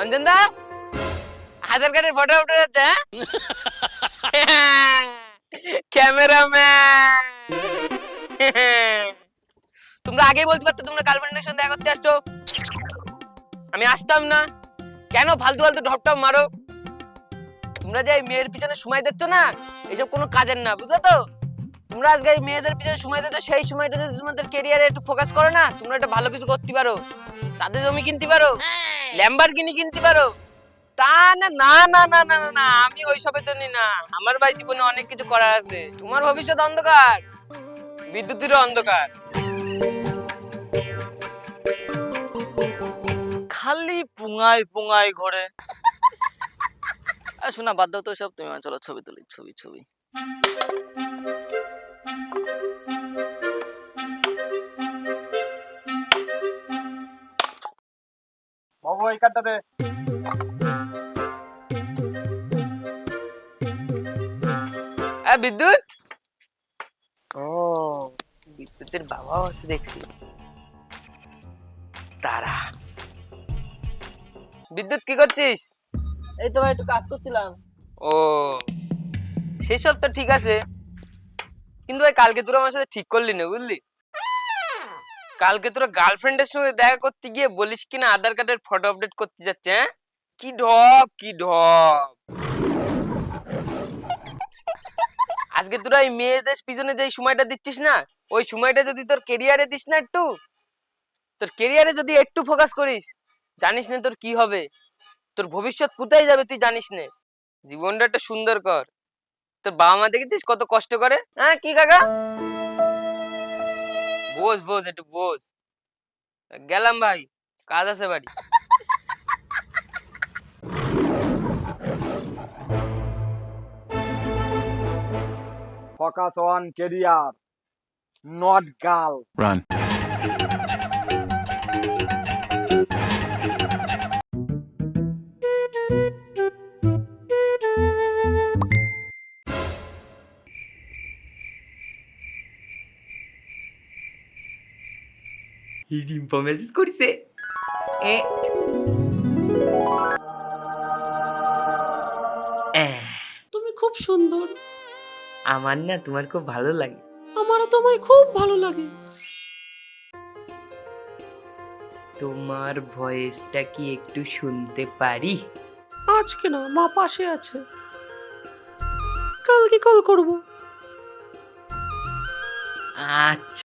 অঞ্জন দা আধার কার্ডের ফটো উঠে যাচ্ছে ক্যামেরাম্যান তোমরা আগেই বলতে পারতো, তোমরা গার্লফ্রেন্ডের সঙ্গে দেখা করতে আসছো। আমি আসতাম না। কেন? ফালতু ফালতু ঢপ টপ মারো। তোমরা যে মেয়ের পিছনে সময় দিচ্ছ না এইসব কোনো কাজের না, বুঝলো তো? তোমরা আজকে মেয়েদের পিছনে সময় দিতে, সেই সময়টা যদি তোমাদের কেরিয়ারে একটু ফোকাস করো না, তোমরা একটা ভালো কিছু করতে পারো। তাদের জমি কিনতে পারো। ল্যাম্বারগিনি কিনতে পারো? তা না না না না না না আমি ওইসবের জন্য না আমার ভাই জীবনে অনেক কিছু করার আছে। তোমার ভবিষ্যৎ অন্ধকার। বিদ্যুতেরও অন্ধকার। খালি পুঙায় পুঙায় ঘরে। আর শোনা, বাদ দাও তো সব, তুমি চলো, ছবি তুলি, ছবি ছবি। বাবু এই বিদ্যুৎ? ও বিদ্যুতের বাবাও আছে দেখছি। তারা বিদ্যুৎ কি করছিস? এই তো ভাই একটু কাজ করছিলাম। ও সেসব তো ঠিক আছে। কিন্তু ভাই কালকে তোরা আমার সাথে ঠিক করলি না বুঝলি? কালকে তোরা গার্লফ্রেন্ডের সঙ্গে দেখা করতে গিয়ে বলিস কিনা আধার কার্ডের ফটো আপডেট করতে যাচ্ছে হ্যাঁ? কি ঢপ কি ঢপ। আজকে তোরা এই মেয়েদের পিছনে যে সময়টা দিচ্ছিস না, ওই সময়টা যদি তোর কেরিয়ারে দিস না একটু, তোর কেরিয়ারে যদি একটু ফোকাস করিস, জানিস না তোর কি হবে, তোর ভবিষ্যৎ কোথায় যাবে তুই জানিস না। জীবনটা একটা সুন্দর কর। তোর বাবা মা দেখেছিস কত কষ্ট করে হ্যাঁ কি কাকা? বোস বোস একটু বোস গেলাম ভাই কাজ আছে বাড়ি focus on career not girl Run. Rimpa message করিছে এ তুমি খুব সুন্দর। আমার না তোমার খুব ভালো লাগে। আমারও তোমায় খুব ভালো লাগে। তোমার ভয়েসটা কি একটু শুনতে পারি? আজকে না মা পাশে আছে। কালকে কল করব। আচ্ছা।